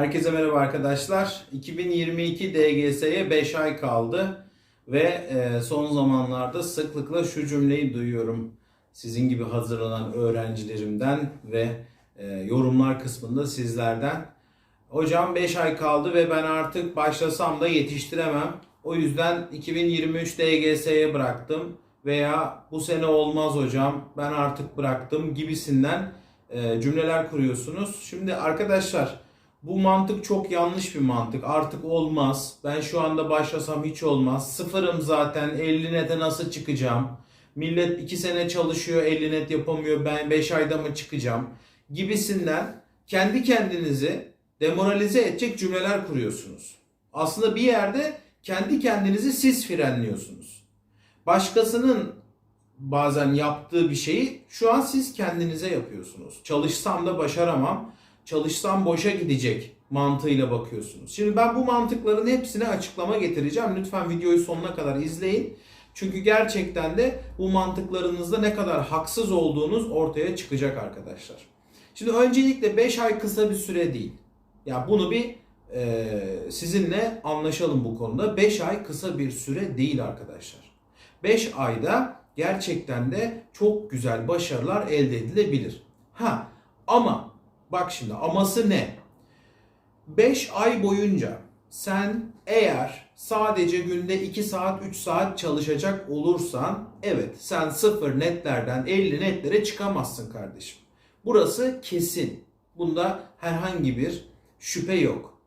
Herkese merhaba arkadaşlar. 2022 DGS'ye 5 ay kaldı ve e, son zamanlarda sıklıkla şu cümleyi duyuyorum. Sizin gibi hazırlanan öğrencilerimden ve e, yorumlar kısmında sizlerden. Hocam 5 ay kaldı ve ben artık başlasam da yetiştiremem. O yüzden 2023 DGS'ye bıraktım veya bu sene olmaz hocam ben artık bıraktım gibisinden e, cümleler kuruyorsunuz. Şimdi arkadaşlar bu mantık çok yanlış bir mantık. Artık olmaz. Ben şu anda başlasam hiç olmaz. Sıfırım zaten. 50 nete nasıl çıkacağım? Millet 2 sene çalışıyor 50 net yapamıyor. Ben 5 ayda mı çıkacağım? Gibisinden kendi kendinizi demoralize edecek cümleler kuruyorsunuz. Aslında bir yerde kendi kendinizi siz frenliyorsunuz. Başkasının bazen yaptığı bir şeyi şu an siz kendinize yapıyorsunuz. Çalışsam da başaramam çalışsam boşa gidecek mantığıyla bakıyorsunuz. Şimdi ben bu mantıkların hepsine açıklama getireceğim. Lütfen videoyu sonuna kadar izleyin. Çünkü gerçekten de bu mantıklarınızda ne kadar haksız olduğunuz ortaya çıkacak arkadaşlar. Şimdi öncelikle 5 ay kısa bir süre değil. Ya bunu bir e, sizinle anlaşalım bu konuda. 5 ay kısa bir süre değil arkadaşlar. 5 ayda gerçekten de çok güzel başarılar elde edilebilir. Ha ama Bak şimdi aması ne? 5 ay boyunca sen eğer sadece günde 2 saat 3 saat çalışacak olursan evet sen 0 netlerden 50 netlere çıkamazsın kardeşim. Burası kesin. Bunda herhangi bir şüphe yok.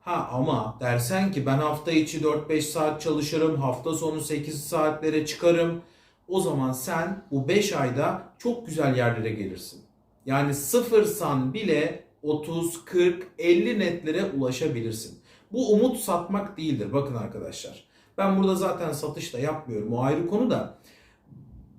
Ha ama dersen ki ben hafta içi 4-5 saat çalışırım, hafta sonu 8 saatlere çıkarım. O zaman sen bu 5 ayda çok güzel yerlere gelirsin. Yani sıfırsan bile 30, 40, 50 netlere ulaşabilirsin. Bu umut satmak değildir bakın arkadaşlar. Ben burada zaten satış da yapmıyorum o ayrı konu da.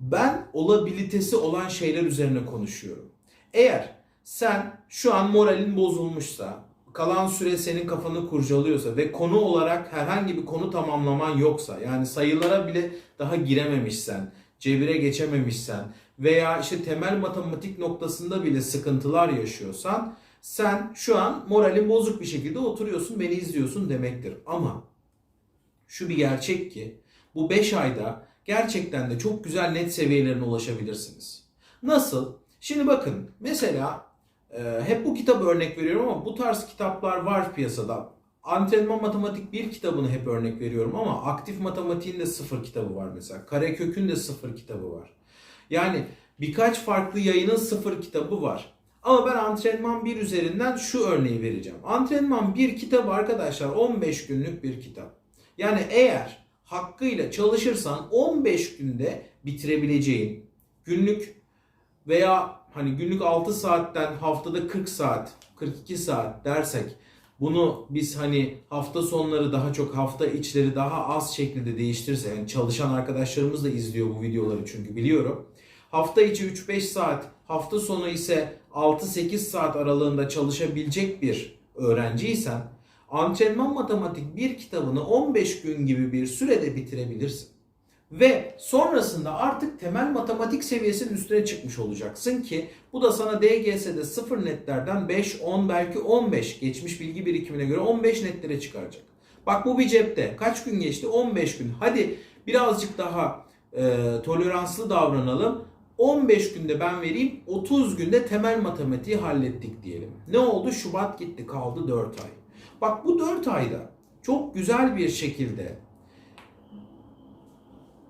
Ben olabilitesi olan şeyler üzerine konuşuyorum. Eğer sen şu an moralin bozulmuşsa, kalan süre senin kafanı kurcalıyorsa ve konu olarak herhangi bir konu tamamlaman yoksa yani sayılara bile daha girememişsen, cebire geçememişsen veya işte temel matematik noktasında bile sıkıntılar yaşıyorsan sen şu an moralin bozuk bir şekilde oturuyorsun beni izliyorsun demektir. Ama şu bir gerçek ki bu 5 ayda gerçekten de çok güzel net seviyelerine ulaşabilirsiniz. Nasıl? Şimdi bakın mesela hep bu kitabı örnek veriyorum ama bu tarz kitaplar var piyasada. Antrenman Matematik 1 kitabını hep örnek veriyorum ama aktif matematiğin de sıfır kitabı var mesela. Karekök'ün de sıfır kitabı var. Yani birkaç farklı yayının sıfır kitabı var. Ama ben antrenman 1 üzerinden şu örneği vereceğim. Antrenman 1 kitabı arkadaşlar 15 günlük bir kitap. Yani eğer hakkıyla çalışırsan 15 günde bitirebileceğin günlük veya hani günlük 6 saatten haftada 40 saat, 42 saat dersek bunu biz hani hafta sonları daha çok hafta içleri daha az şekilde değiştirse yani çalışan arkadaşlarımız da izliyor bu videoları çünkü biliyorum. Hafta içi 3-5 saat, hafta sonu ise 6-8 saat aralığında çalışabilecek bir öğrenciysen antrenman matematik bir kitabını 15 gün gibi bir sürede bitirebilirsin. Ve sonrasında artık temel matematik seviyesinin üstüne çıkmış olacaksın ki bu da sana DGS'de 0 netlerden 5, 10 belki 15 geçmiş bilgi birikimine göre 15 netlere çıkaracak. Bak bu bir cepte. Kaç gün geçti? 15 gün. Hadi birazcık daha e, toleranslı davranalım. 15 günde ben vereyim 30 günde temel matematiği hallettik diyelim. Ne oldu? Şubat gitti kaldı 4 ay. Bak bu 4 ayda çok güzel bir şekilde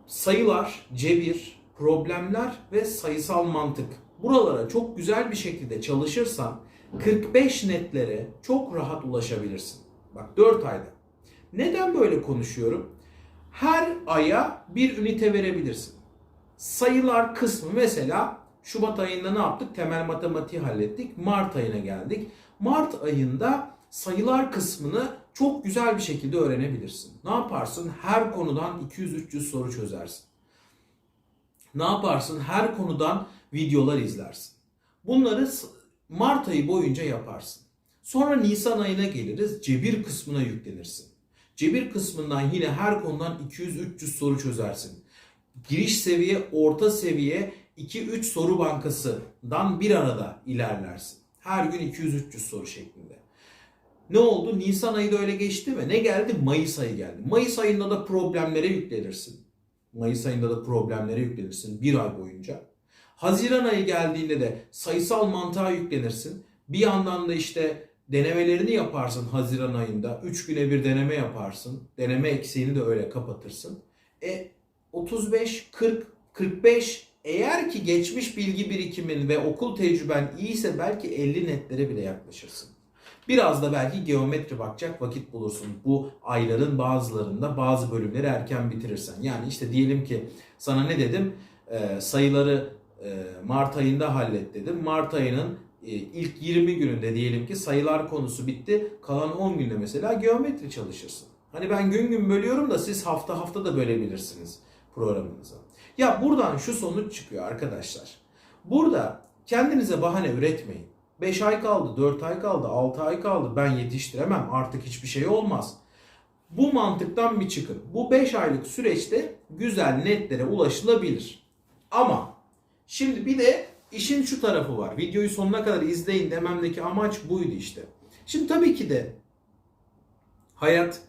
sayılar, cebir, problemler ve sayısal mantık. Buralara çok güzel bir şekilde çalışırsan 45 netlere çok rahat ulaşabilirsin. Bak 4 ayda. Neden böyle konuşuyorum? Her aya bir ünite verebilirsin. Sayılar kısmı mesela Şubat ayında ne yaptık? Temel matematiği hallettik. Mart ayına geldik. Mart ayında sayılar kısmını çok güzel bir şekilde öğrenebilirsin. Ne yaparsın? Her konudan 200-300 soru çözersin. Ne yaparsın? Her konudan videolar izlersin. Bunları Mart ayı boyunca yaparsın. Sonra Nisan ayına geliriz. Cebir kısmına yüklenirsin. Cebir kısmından yine her konudan 200-300 soru çözersin. Giriş seviye, orta seviye 2-3 soru bankasından bir arada ilerlersin. Her gün 200-300 soru şeklinde. Ne oldu? Nisan ayı da öyle geçti mi? Ne geldi? Mayıs ayı geldi. Mayıs ayında da problemlere yüklenirsin. Mayıs ayında da problemlere yüklenirsin bir ay boyunca. Haziran ayı geldiğinde de sayısal mantığa yüklenirsin. Bir yandan da işte denemelerini yaparsın Haziran ayında. 3 güne bir deneme yaparsın. Deneme eksiğini de öyle kapatırsın. E 35, 40, 45 eğer ki geçmiş bilgi birikimin ve okul tecrüben iyiyse belki 50 netlere bile yaklaşırsın. Biraz da belki geometri bakacak vakit bulursun. Bu ayların bazılarında bazı bölümleri erken bitirirsen. Yani işte diyelim ki sana ne dedim? Ee, sayıları e, Mart ayında hallet dedim. Mart ayının e, ilk 20 gününde diyelim ki sayılar konusu bitti. Kalan 10 günde mesela geometri çalışırsın. Hani ben gün gün bölüyorum da siz hafta hafta da bölebilirsiniz programınıza. Ya buradan şu sonuç çıkıyor arkadaşlar. Burada kendinize bahane üretmeyin. 5 ay kaldı, 4 ay kaldı, 6 ay kaldı. Ben yetiştiremem. Artık hiçbir şey olmaz. Bu mantıktan bir çıkın. Bu 5 aylık süreçte güzel netlere ulaşılabilir. Ama şimdi bir de işin şu tarafı var. Videoyu sonuna kadar izleyin dememdeki amaç buydu işte. Şimdi tabii ki de hayat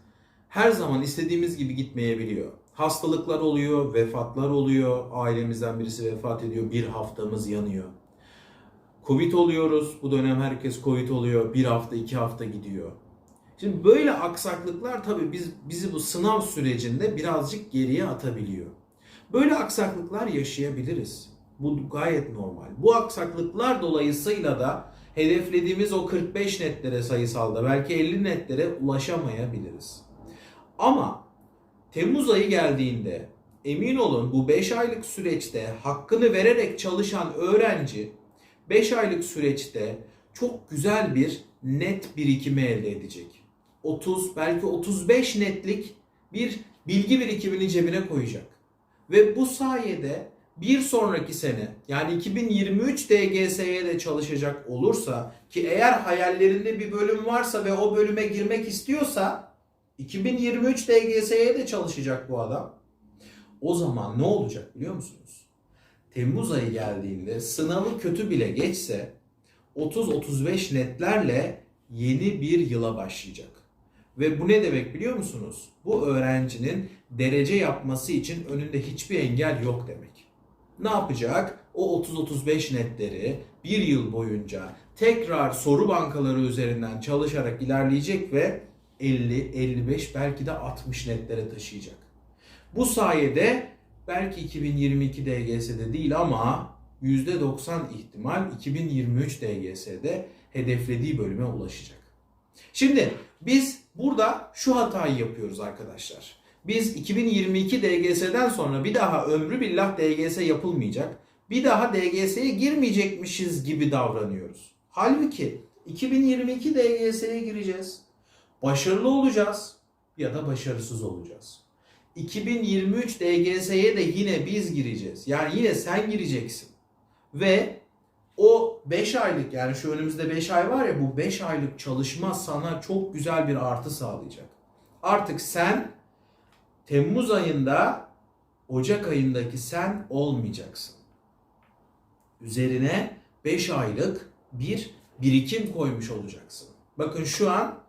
her zaman istediğimiz gibi gitmeyebiliyor. Hastalıklar oluyor, vefatlar oluyor. Ailemizden birisi vefat ediyor, bir haftamız yanıyor. Covid oluyoruz. Bu dönem herkes Covid oluyor. Bir hafta, iki hafta gidiyor. Şimdi böyle aksaklıklar tabii biz, bizi bu sınav sürecinde birazcık geriye atabiliyor. Böyle aksaklıklar yaşayabiliriz. Bu gayet normal. Bu aksaklıklar dolayısıyla da hedeflediğimiz o 45 netlere sayısalda belki 50 netlere ulaşamayabiliriz. Ama Temmuz ayı geldiğinde emin olun bu 5 aylık süreçte hakkını vererek çalışan öğrenci 5 aylık süreçte çok güzel bir net birikimi elde edecek. 30 belki 35 netlik bir bilgi birikimini cebine koyacak. Ve bu sayede bir sonraki sene yani 2023 DGS'ye de çalışacak olursa ki eğer hayallerinde bir bölüm varsa ve o bölüme girmek istiyorsa 2023 DGS'ye de çalışacak bu adam. O zaman ne olacak biliyor musunuz? Temmuz ayı geldiğinde sınavı kötü bile geçse 30-35 netlerle yeni bir yıla başlayacak. Ve bu ne demek biliyor musunuz? Bu öğrencinin derece yapması için önünde hiçbir engel yok demek. Ne yapacak? O 30-35 netleri bir yıl boyunca tekrar soru bankaları üzerinden çalışarak ilerleyecek ve 50-55 belki de 60 netlere taşıyacak. Bu sayede belki 2022 DGS'de değil ama %90 ihtimal 2023 DGS'de hedeflediği bölüme ulaşacak. Şimdi biz burada şu hatayı yapıyoruz arkadaşlar. Biz 2022 DGS'den sonra bir daha ömrü billah DGS yapılmayacak. Bir daha DGS'ye girmeyecekmişiz gibi davranıyoruz. Halbuki 2022 DGS'ye gireceğiz. Başarılı olacağız ya da başarısız olacağız. 2023 DGS'ye de yine biz gireceğiz. Yani yine sen gireceksin. Ve o 5 aylık yani şu önümüzde 5 ay var ya bu 5 aylık çalışma sana çok güzel bir artı sağlayacak. Artık sen Temmuz ayında Ocak ayındaki sen olmayacaksın. Üzerine 5 aylık bir birikim koymuş olacaksın. Bakın şu an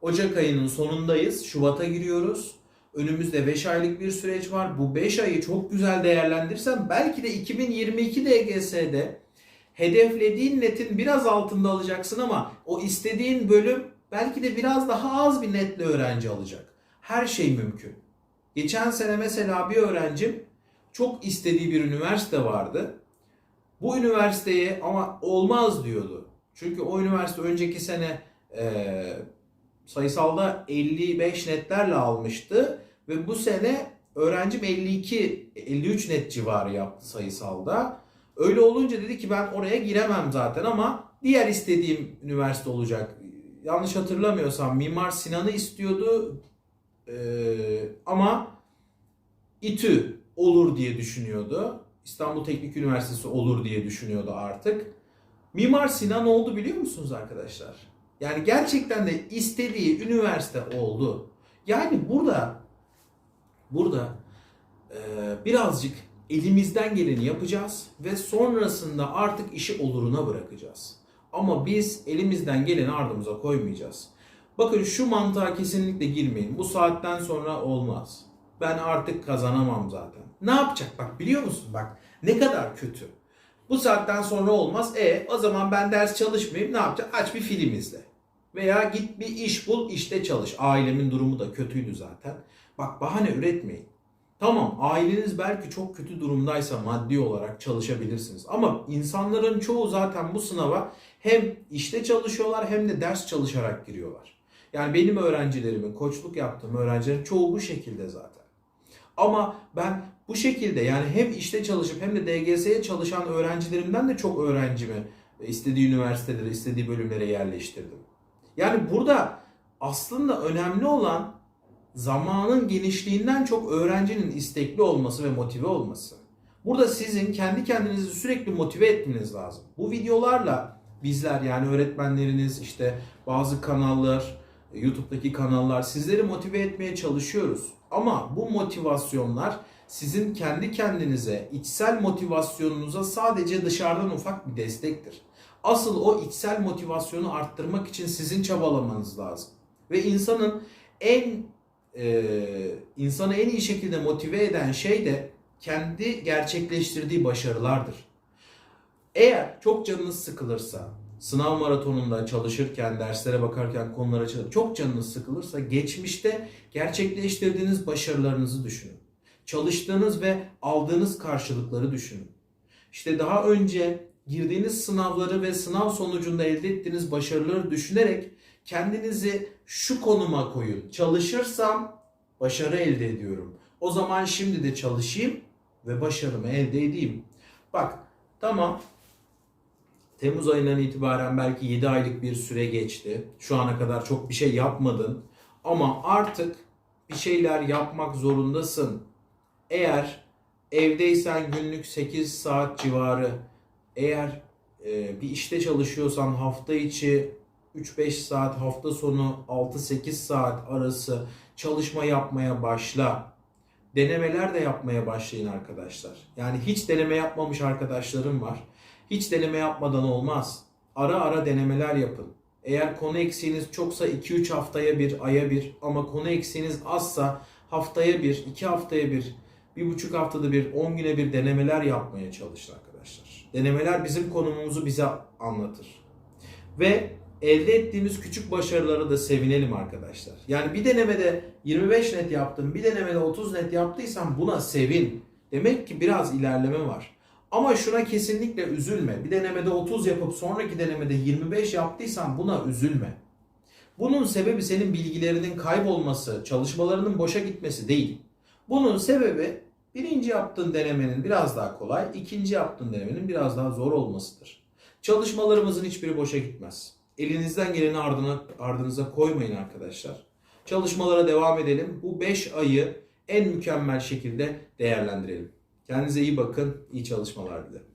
Ocak ayının sonundayız. Şubat'a giriyoruz. Önümüzde 5 aylık bir süreç var. Bu 5 ayı çok güzel değerlendirsen belki de 2022 DGS'de hedeflediğin netin biraz altında alacaksın ama o istediğin bölüm belki de biraz daha az bir netle öğrenci alacak. Her şey mümkün. Geçen sene mesela bir öğrencim çok istediği bir üniversite vardı. Bu üniversiteye ama olmaz diyordu. Çünkü o üniversite önceki sene e, sayısalda 55 netlerle almıştı ve bu sene öğrencim 52 53 net civarı yaptı sayısalda. Öyle olunca dedi ki ben oraya giremem zaten ama diğer istediğim üniversite olacak. Yanlış hatırlamıyorsam Mimar Sinan'ı istiyordu ee, ama İTÜ olur diye düşünüyordu. İstanbul Teknik Üniversitesi olur diye düşünüyordu artık. Mimar Sinan oldu biliyor musunuz arkadaşlar? Yani gerçekten de istediği üniversite oldu. Yani burada burada e, birazcık elimizden geleni yapacağız ve sonrasında artık işi oluruna bırakacağız. Ama biz elimizden geleni ardımıza koymayacağız. Bakın şu mantığa kesinlikle girmeyin. Bu saatten sonra olmaz. Ben artık kazanamam zaten. Ne yapacak bak biliyor musun bak ne kadar kötü. Bu saatten sonra olmaz. E o zaman ben ders çalışmayayım ne yapacak? Aç bir film izle. Veya git bir iş bul işte çalış. Ailemin durumu da kötüydü zaten. Bak bahane üretmeyin. Tamam aileniz belki çok kötü durumdaysa maddi olarak çalışabilirsiniz. Ama insanların çoğu zaten bu sınava hem işte çalışıyorlar hem de ders çalışarak giriyorlar. Yani benim öğrencilerimin, koçluk yaptığım öğrencilerin çoğu bu şekilde zaten. Ama ben bu şekilde yani hem işte çalışıp hem de DGS'ye çalışan öğrencilerimden de çok öğrencimi istediği üniversitelere, istediği bölümlere yerleştirdim. Yani burada aslında önemli olan zamanın genişliğinden çok öğrencinin istekli olması ve motive olması. Burada sizin kendi kendinizi sürekli motive etmeniz lazım. Bu videolarla bizler yani öğretmenleriniz işte bazı kanallar, YouTube'daki kanallar sizleri motive etmeye çalışıyoruz. Ama bu motivasyonlar sizin kendi kendinize, içsel motivasyonunuza sadece dışarıdan ufak bir destektir. Asıl o içsel motivasyonu arttırmak için sizin çabalamanız lazım. Ve insanın en e, insanı en iyi şekilde motive eden şey de kendi gerçekleştirdiği başarılardır. Eğer çok canınız sıkılırsa, sınav maratonunda çalışırken, derslere bakarken, konulara çalışırken çok canınız sıkılırsa geçmişte gerçekleştirdiğiniz başarılarınızı düşünün. Çalıştığınız ve aldığınız karşılıkları düşünün. İşte daha önce girdiğiniz sınavları ve sınav sonucunda elde ettiğiniz başarıları düşünerek kendinizi şu konuma koyun. Çalışırsam başarı elde ediyorum. O zaman şimdi de çalışayım ve başarımı elde edeyim. Bak tamam Temmuz ayından itibaren belki 7 aylık bir süre geçti. Şu ana kadar çok bir şey yapmadın. Ama artık bir şeyler yapmak zorundasın. Eğer evdeysen günlük 8 saat civarı, eğer e, bir işte çalışıyorsan hafta içi 3-5 saat, hafta sonu 6-8 saat arası çalışma yapmaya başla. Denemeler de yapmaya başlayın arkadaşlar. Yani hiç deneme yapmamış arkadaşlarım var. Hiç deneme yapmadan olmaz. Ara ara denemeler yapın. Eğer konu eksiğiniz çoksa 2-3 haftaya bir, aya bir ama konu eksiğiniz azsa haftaya bir, 2 haftaya bir, bir buçuk haftada bir, 10 güne bir denemeler yapmaya çalışın arkadaşlar. Denemeler bizim konumumuzu bize anlatır. Ve elde ettiğimiz küçük başarılara da sevinelim arkadaşlar. Yani bir denemede 25 net yaptın, bir denemede 30 net yaptıysan buna sevin. Demek ki biraz ilerleme var. Ama şuna kesinlikle üzülme. Bir denemede 30 yapıp sonraki denemede 25 yaptıysan buna üzülme. Bunun sebebi senin bilgilerinin kaybolması, çalışmalarının boşa gitmesi değil. Bunun sebebi birinci yaptığın denemenin biraz daha kolay, ikinci yaptığın denemenin biraz daha zor olmasıdır. Çalışmalarımızın hiçbiri boşa gitmez. Elinizden geleni ardına, ardınıza koymayın arkadaşlar. Çalışmalara devam edelim. Bu 5 ayı en mükemmel şekilde değerlendirelim. Kendinize iyi bakın, iyi çalışmalar dilerim.